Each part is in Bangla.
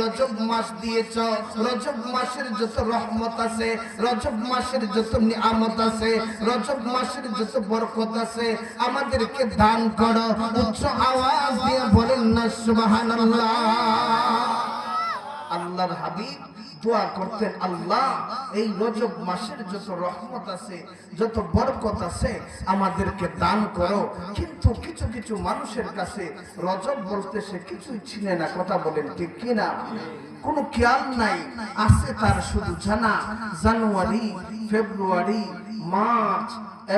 রজব মাস দিয়েছ, রজব মাসের যত রহমত আছে, রজব মাসের যত নিয়ামত আছে, রজব মাসের যত বরকত আছে, আমাদেরকে দান করো। উচ্চ আওয়াজ দিয়ে বলেন না, সুবহানাল্লাহ। আল্লাহর হাবিব দোয়া করতেন আল্লাহ। এই রজব মাসের যত রহমত আছে, যত বরকত আছে, আমাদেরকে দান করো। কিন্তু কিছু কিছু মানুষের কাছে রজব বলতে সে কিছুই চিনে না। কথা বলেন ঠিক কিনা কোনো খেয়াল নাই। আছে তার শুধু জানা। January, February, March,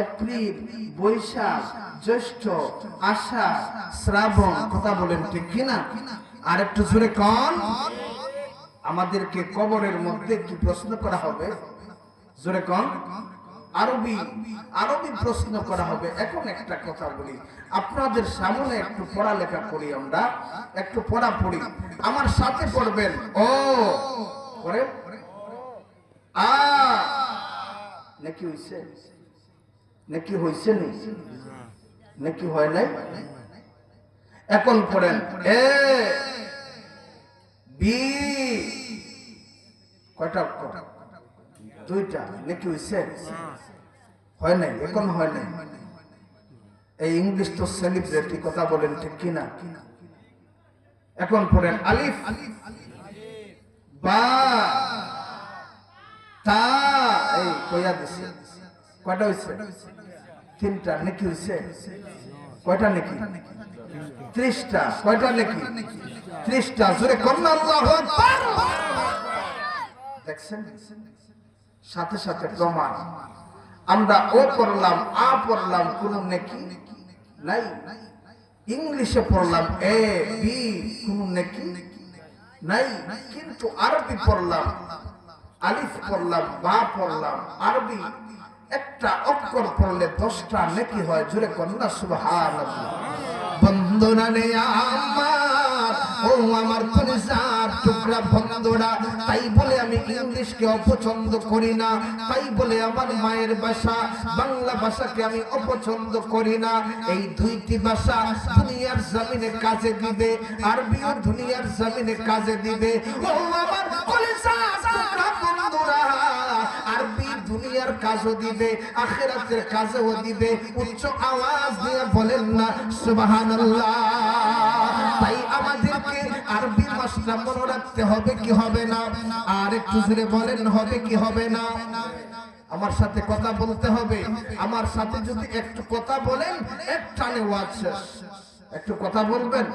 April, Baishakh, Jyeshtha, Ashar, Shraban. কথা বলেন ঠিক কিনা আর একটু জোরে কন। আমাদেরকে কবরের মধ্যে কি প্রশ্ন করা হবে। জোরে কন। আরবি আরবি প্রশ্ন করা হবে। এখন একটা কথা বলি। আপনাদের সামনে একটু পড়ালেখা করি আমরা। একটু পড়া পড়ি। আমার সাথে পড়বেন। ও আ, নাকি হইছে? নাকি হইছে নি? নাকি হয় নাই? এখন পড়েন। A B. কয়টা? দুইটা। নাকি হয় নাই, এখন হয় নাই। এই ইংলিশ তো কথা বলেন ঠিক কিনা? এখন পড়েন আলিফ। বা। তা। এই কয়টা তিনটা। নাকি হইছে? কয়টা ত্রিশটা। কয়টা নাকি? ত্রিশটা জোরে কন্যা আল্লাহ সাথে সাথে প্রমাণ। আমরা ও পড়লাম, আ পড়লাম, কোন নেকি নাই। ইংলিশে পড়লাম এ, বি, কোন নেকি নাই। কিন্তু আরবি পড়লাম, আলিফ পড়লাম, বা পড়লাম, আরবি একটা অক্ষর পড়লে দশটা নেকি হয়, জোরে কন্যা সুবহান বন্দনা নে আমার ও আমার টুকরা তাই বলে আমি ইংলিশকে অপছন্দ করি না, তাই বলে আমার মায়ের ভাষা, বাংলা ভাষাকে আমি অপছন্দ করি না। এই দুইটি ভাষা দুনিয়ার জমিনে কাজে দিবে, আরবিও দুনিয়ার জমিনে কাজে দিবে। ও আমার আরবি দুনিয়ার কাজও দিবে, আখেরাতের কাজও দিবে। উচ্চ আওয়াজ দিয়ে বলেন না, সুবহানাল্লাহ। আমাদেরকে আরবি মাস মনে রাখতে হবে কি হবে না? আর একটু জুড়ে বলেন, হবে কি হবে না? আমার সাথে কথা বলতে হবে। আমার সাথে যদি একটু কথা বলেন, এক টানে ওয়াজ শেষ। একটু কথা বলবেন?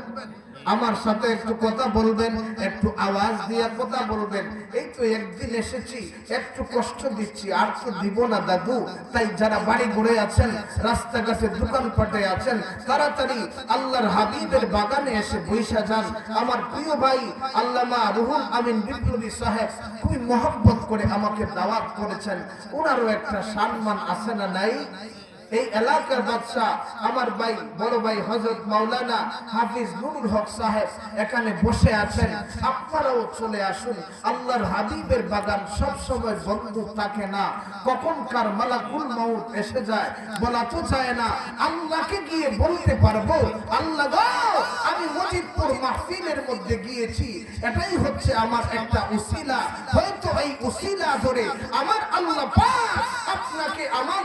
আমার সাথে একটু কথা বলবেন, একটু আওয়াজ দিয়ে কথা বলবেন। এই তো একদিন এসেছি, একটু কষ্ট দিচ্ছি, আর তো দিব না দাদু। তাই যারা বাড়ি ঘুরে আছেন, রাস্তাঘাটে, দোকানপাটে আছেন, তাড়াতাড়ি আল্লাহর হাবিবের বাগানে এসে বৈশা যান। আমার প্রিয় ভাই আল্লামা রুহুল আমিন বিপ্লবী সাহেব খুবই মহব্বত করে আমাকে দাওয়াত করেছেন। ওনারও একটা সম্মান আছে না নাই? এই এলাকার বাদশাহ আমার ভাই, বড় ভাই হজরত মাওলানা হাফিজ নুরুল হক সাহেব এখানে বসে আছেন। আপনারাও চলে আসুন। আল্লাহর হাবিবের বাগান সব সময় বন্ধ থাকে না। কখন কার মালাকুল মাউত এসে যায়। বলা তো চায় না, আল্লাহকে গিয়ে বলতে পারব, আল্লাহ আমি মজিদপুর মাহফিলের মধ্যে গিয়েছি। এটাই হচ্ছে আমার একটা উসিলা। হয়তো এই উসিলা ধরে আমার আল্লাহ পাক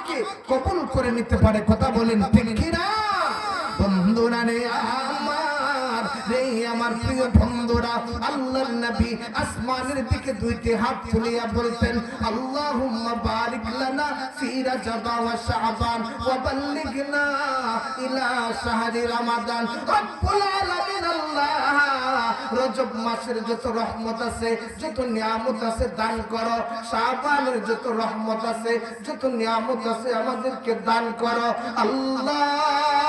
আমাকে কবুল করে নিতে পারে। কথা বলেন ঠিক কিনা? আসমানের দিকে দুইটি হাত তুলিয়া বলতেন, আল্লাহুম্মা বারিক লানা ফি রাজাব ওয়া শাবান ওয়া বাল্লিগনা ইলা শাহরি রমাদান। রব্বুল আলামিন আল্লাহ, রজব মাসের যত রহমত আছে, যত নিয়ামত আছে দান করো। শাবানের যত রহমত আছে, যত নিয়ামত আছে আমাদেরকে দান করো। আল্লাহ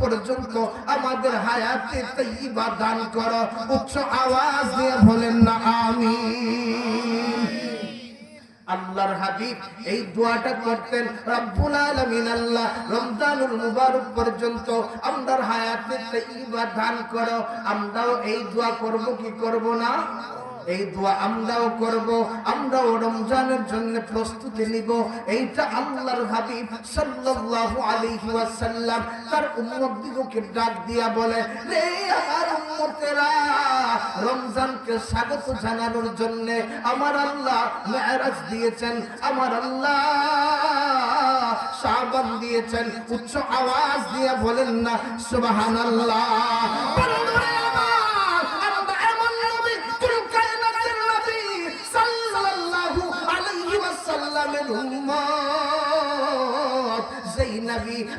পর্যন্ত আমাদের হায়াতে তৈবা দান করো। উচ্চ আওয়াজ দিয়ে বলেন না, আমিন। আল্লাহর হাবিব এই দোয়াটা করতেন, রব্বুল আলামিন, আল্লাহ রমজানুল মুবারক পর্যন্ত আমরার হায়াতে তাইয়্যিবা দান করো। আমরাও এই দোয়া করব কি করব না? এই দোয়া আমরাও করব, আমরাও রমজানের জন্য প্রস্তুতি নিব। এইটা আল্লাহর হাবিব সাল্লাল্লাহু আলাইহি ওয়াসাল্লাম তার উম্মতদিগকে ডাক দিয়া বলে, রে আমার উম্মতেরা, রমজানকে স্বাগত জানানোর জন্য আমার আল্লাহ মেরাজ দিয়েছেন, আমার আল্লাহ শাবান দিয়েছেন। উচ্চ আওয়াজ দিয়ে বলেন না, সুবহানাল্লাহ।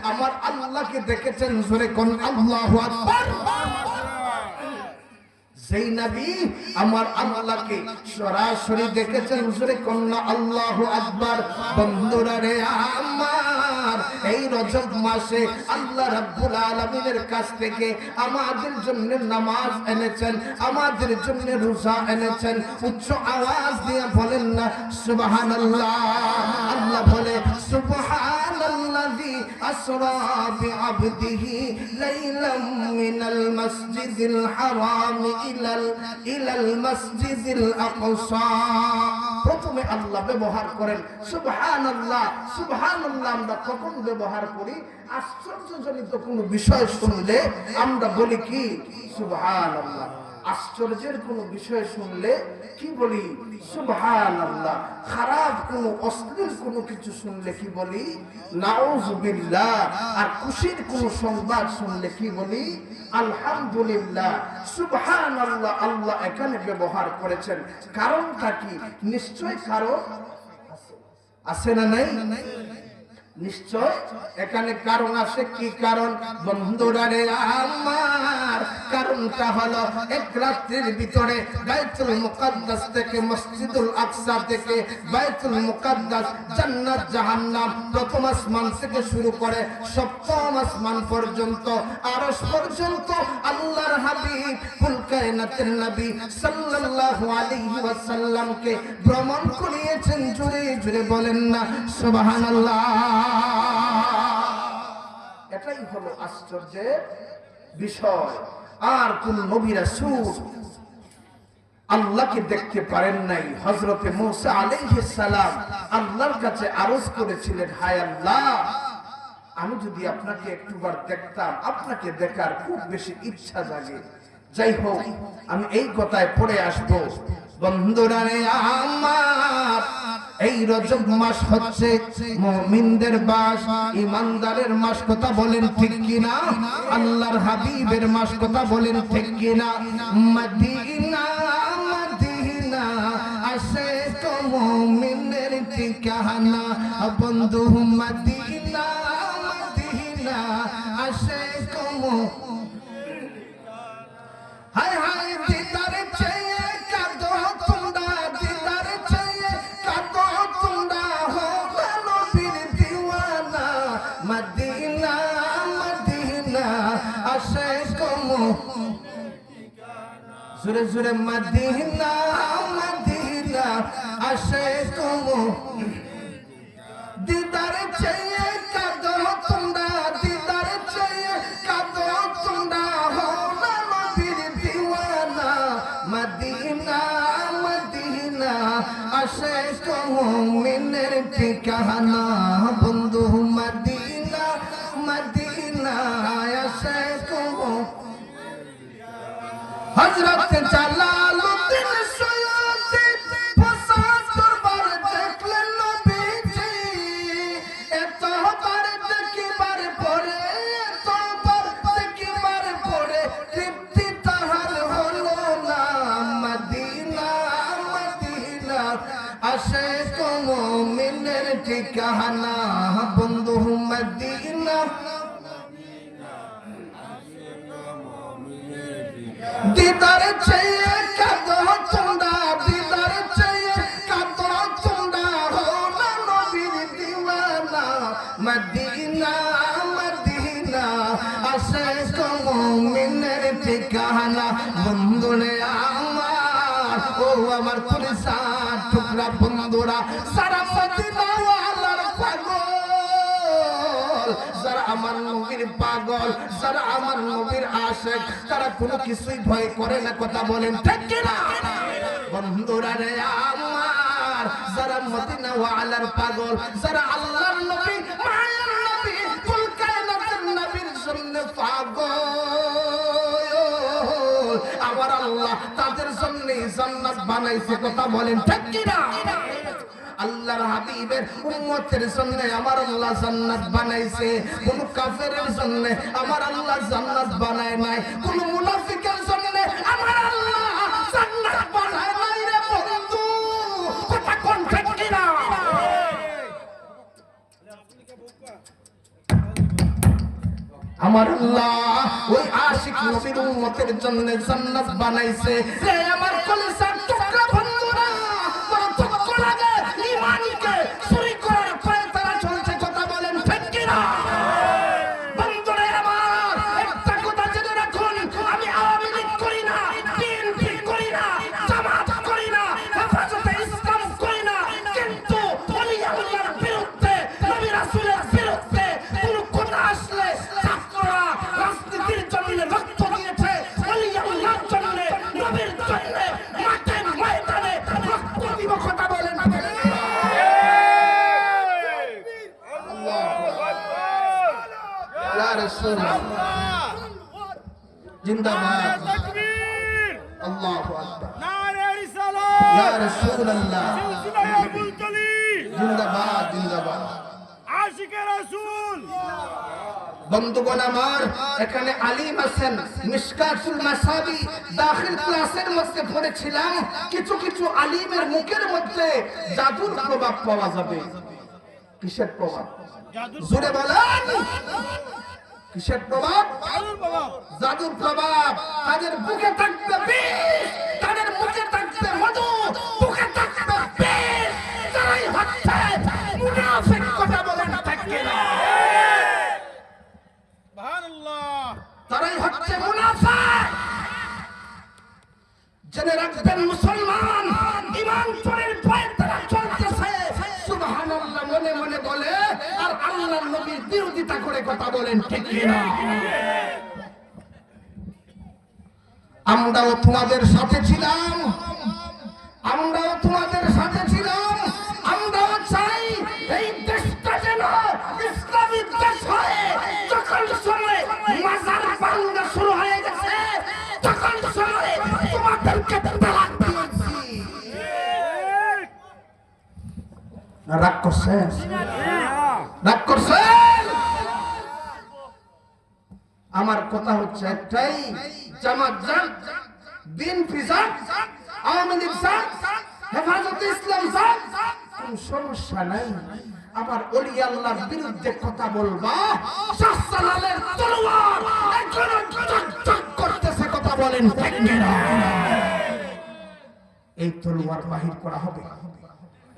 আমার আল্লাহকে দেখেছেন জোরে কোন যেই নবী আমার আল্লাহকে সরাসরি দেখেছেন, হুজুরে কন্যা আল্লাহ আকবার, বন্ধুরা রে আমার, এই রজব মাসে আল্লাহ রাব্বুল আলামিনের কাছ থেকে আমাদের জন্য নামাজ এনেছেন, আমাদের জন্য রোজা এনেছেন। উচ্চ আওয়াজ দিয়ে বলেন না, সুবহানাল্লাহ। আল্লাহ বলে আসরা বিআবদিহি লাইলাম মিনাল মাসজিদিল হারাম ইলাল ইলাল মাসজিদিল আকসা প্রথমে আল্লাহ ব্যবহার করেন। সুবহানাল্লাহ সুবহানাল্লাহ আমরা কখন ব্যবহার করি? আশ্চর্যজনিত কোনো বিষয় শুনলে আমরা বলি কি? সুবহানাল্লাহ। আশ্চর্যের কোনো বিষয় শুনলে কি বলি? সুবহানাল্লাহ। খারাপ কোনো অশ্লীল কোনো কিছু শুনলে কি বলি? নাউজুবিল্লাহ। আর খুশির কোনো সংবাদ শুনলে কি বলি? আলহামদুলিল্লাহ। সুবহানাল্লাহ, আল্লাহ এখানে ব্যবহার করেছেন। কারণটা কি? নিশ্চয় কারণ আছে না নাই? নিশ্চয়? এখানে কারণ আছে, কি কারণ? আমার কারণটা হলো, এক রাত্রির ভিতরে বাইতুল মুকাদ্দাস থেকে, মসজিদুল আকসা থেকে বাইতুল মুকাদ্দাস জান্নাত জাহান্নাম প্রথম আসমান থেকে শুরু করে সপ্তম আসমান পর্যন্ত, আরশ পর্যন্ত আল্লাহর হাবিব কায়নাতের নবী সাল্লাল্লাহু আলাইহি ওয়াসাল্লামকে ভ্রমণ করিয়েছেন। জুড়ে জুড়ে বলেন না, সুবহানাল্লাহ। এটাই হলো আশ্চর্যের বিষয়। আর কোন নবী রাসূল আল্লাহকে দেখতে পারেন নাই, হযরতে মূসা সালাম আল্লাহর কাছে আরজ করেছিলেন, হায় আল্লাহ, আমি যদি আপনাকে একটুবার দেখতাম, আপনাকে দেখার খুব বেশি ইচ্ছা জাগে। যাই হোক, আমি এই কথায় পড়ে আসব। বন্ধুরা আমার এই রজব মাস হচ্ছে মুমিনদের মাস ইমানদারের মাস কথা বলেন ঠিক কিনা? আল্লাহর হাবিবের মাস কথা বলেন ঠিক কিনা? মদিনা মদিনা, আসে তো মুমিনের ঠিকানা। বন্ধু, মদিনা মদিনা, আসে তো হায় হায় জোরে জোরে মদিনা মদিনা, আসে কমো দিদার চেয়ে কাঁদো তোমরা, দিদার চেয়ে কাঁদো তোমরা। হো না নবীর দিওয়ানা, মদিনা মদিনা, আসে মুমিনের ঠিকানা। ঠিকানা বন্ধু মদিনা দিদার চেয়ে কাঁদো তোমরা দিদার চেয়ে কাঁদো তোমরা হো না নবীর দিওয়ানা। মদিনা মদিনা, আসে কোনো মিনের ঠিকানা। বন্ধুরে আমার, ও আমার পুলিশা টুকরা বন্ধুরা, সারা মদিনা আমার নবীর পাগল, যারা আমার নবীর আশেক, তারা কোনো কিছুই ভয় করে না, কথা বলেন বন্ধুরা রে আমার, যারা মদিনা ওয়ালার পাগল, যারা আল্লাহর নবী আমার আল্লাহ তাদের জন্য জান্নাত বানাইছে, কথা বলেন ঠিক কি না আল্লাহর হাবিবের উম্মতের জন্য আমার আল্লাহ জান্নাত বানাইছে। কোন কাফেরের জন্য আমার আল্লাহ জান্নাত বানায় নাই। কোন মুনাফিকের জন্য আমার আল্লাহ জান্নাত বানায় নাই রে বন্ধু। কথা কোন ঠিক কিনা? আমার আল্লাহ ওই আশিক নবীর উম্মতের জন্য জান্নাত বানাইছে। রে আমার কলিজার না জিন্দাবাদ। আল্লাহু আকবার। ইয়া রাসূলুল্লাহ। জিন্দাবাদ জিন্দাবাদ। বন্ধুগণ আমার এখানে আলিম আছেন মাসাবি দাখিল ক্লাসের মধ্যে পড়েছিলাম। কিছু কিছু আলিমের মুখের মধ্যে জাদুর প্রভাব পাওয়া যাবে। কিসের প্রভাব? জোরে বলেন। কিসের প্রভাব? জাদুর প্রভাব। তাদের বুকে থাকবে বিষ। তাদের থাকবে মধু। বুকে থাকবে বিষ। তারাই হচ্ছে মুনাফিক কথা বলেন থাকে না তারাই হচ্ছে মুনাফিক জেনে রাখবেন মুসলমান ইমান চোরের ভয়ে তারা চলতেছে সুবহানাল্লাহ মনে মনে বলে আর আল্লাহর নবীর বিরোধিতা করে কথা বলেন, ঠিক না? আমরাও তোমাদের সাথে ছিলাম, আমরাও তোমাদের সাথে ছিলাম, আমরাও চাই এই দেশটা যেন ইসলামী দেশ হয়ে, যখন সময় মাজার বাংলা শুরু হয়ে গেছে, তখন সময় তোমাদেরকে তালাক দিয়েছি। রাগ করছেন? করছেন আমার কথা হচ্ছে একটাই, জামাত বিএনপি যান আওয়ামী লীগ ইসলাম কোন সমস্যা নাই। আমার আল্লাহর বিরুদ্ধে কথা বলবা। তলোয়ার করতেছে কথা বলেন ঠিক কিনা? এই তলোয়ার বাহির করা হবে।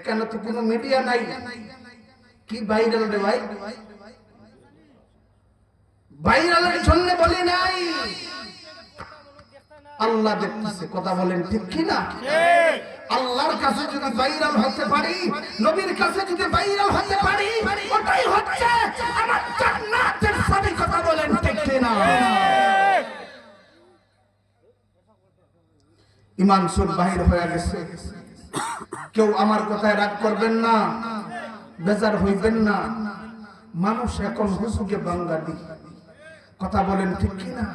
এখানে তো কোনো মিডিয়া নাই। কি ভাইরাল রে ভাই? ভাইরালের জন্য বলি নাই। আল্লাহ দেখতেছে, কথা বলেন ঠিক কি না আল্লাহর কাছে যদি ভাইরাল হতে পারি, নবীর কাছে যদি ভাইরাল হতে পারি, ওটাই হচ্ছে আমার জান্নাতের সাথে কথা বলেন ঠিক কি না ইমান সুর বাহির হয়ে গেছে। কেউ আমার কথায় রাগ করবেন না, বেজার হইবেন না। মানুষ এখন হুসুকে বাঙালি। কথা বলেন ঠিক কি না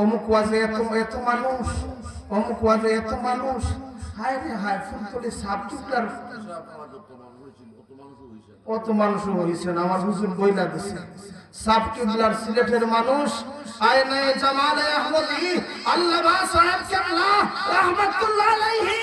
অমুক ওয়াজে এত এত মানুষ, অমুক ওয়াজে এত মানুষ। হায় রে হায়, ফুলতলি কত মানুষ হয়েছে না, আমার হুজুর বইলা দিছে। মানুষ আলাইহি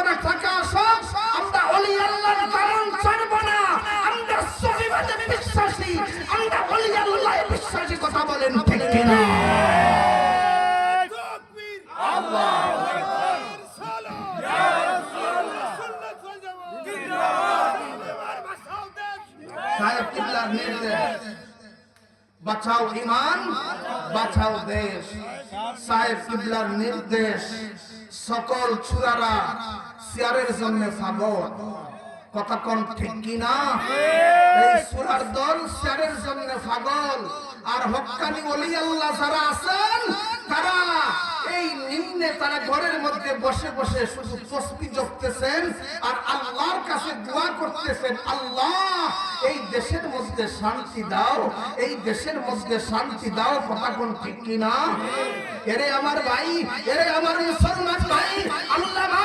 কর্করা টাকা আসুক আমরা অলি আল্লাহর কারণ ছাড়ব না। আমরা সহিবাদে বিশ্বাসী। আমরা অলি আল্লাহ বিশ্বাসী কথা বলেন ঠিক কিনা? বাঁচাও ইমান বাঁচাও দেশ। সাহেব কিবলার নির্দেশ। সকল ছুরারা সিয়ারের জন্য ফাগল কথা কোন ঠিক কিনা? এই সুরার দল সিয়ারের জন্য ফাগল আর হক্কানি ওলি আল্লাহ যারা আছেন তারা এই নিম্নে তারা ঘরের মধ্যে বসে বসে শুধু তসবি জপতেছেন আর আল্লাহর কাছে দোয়া করতেছেন আল্লাহ এই দেশের মধ্যে শান্তি দাও এই দেশের মধ্যে শান্তি দাও। কথা কোন ঠিক কিনা? এরে আমার ভাই এরে আমার মুসলমান ভাই আল্লামা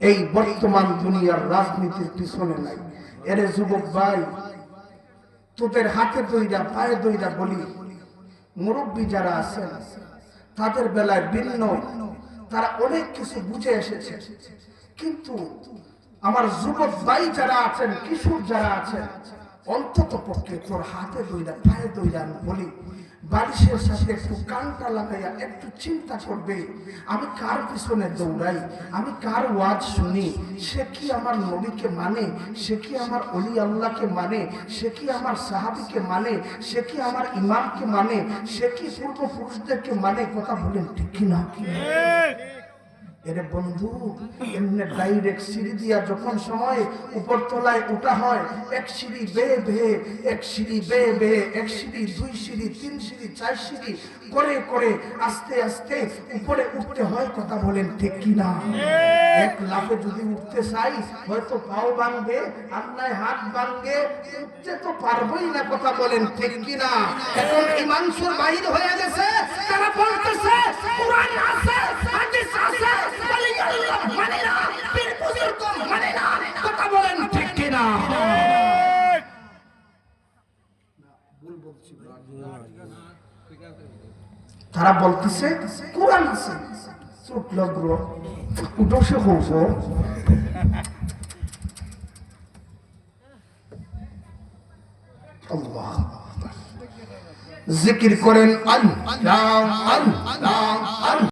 এই বর্তমান দুনিয়ার রাজনীতির পিছনে নাই। এরে যুবক ভাই, তোদের হাতে দইরা, পায়ে দইরা বলি, মুরব্বী যারা আছেন, তাদের বেলায় ভিন্ন, তারা অনেক কিছু বুঝে এসেছে। কিন্তু আমার যুবক ভাই যারা আছেন, কিশোর যারা আছেন অন্তত পক্ষে তোর হাতে দইরা, পায়ে আমি বলি বালিশের সাথে একটু কানটা লাগাইয়া একটু চিন্তা করবে, আমি কার পিছনে দৌড়াই, আমি কার ওয়াজ শুনি, সে কি আমার নবীকে মানে সে কি আমার অলি আল্লাহকে মানে সে কি আমার সাহাবিকে মানে সে কি আমার ইমামকে মানে সে কি পূর্বপুরুষদেরকে মানে কথা বলেন ঠিক কিনা? এরে বন্ধু, এমনি ডাইরেক্ট সিঁড়ি দিয়া যখন সময় উপর তলায় উঠা হয়, এক সিঁড়ি বেয়ে বেয়ে, এক সিঁড়ি বেয়ে বেয়ে, এক সিঁড়ি, দুই সিঁড়ি, তিন সিঁড়ি, চার সিঁড়ি, করে করে, আস্তে আস্তে উপরে উঠতে হয় কথা বলেন ঠিক কিনা এক লাফে যদি উঠতে চাই, হয়তো পাও ভাঙবে আর নাই হাত ভাঙবে, উঠতে তো পারবোই না কথা বলেন ঠিক কিনা এখন ইমানসুর বাহির হয়ে গেছে, তারা বলতেছে, কোরআন আছে বলি আল্লাহ মানে না পীর বুজুর্গ মানে না কথা বলেন ঠিক কিনা তারা বলতেছে কোরআন আছে। চোখ আল্লাহ জিকির করেন আল্লাহ আল্লাহ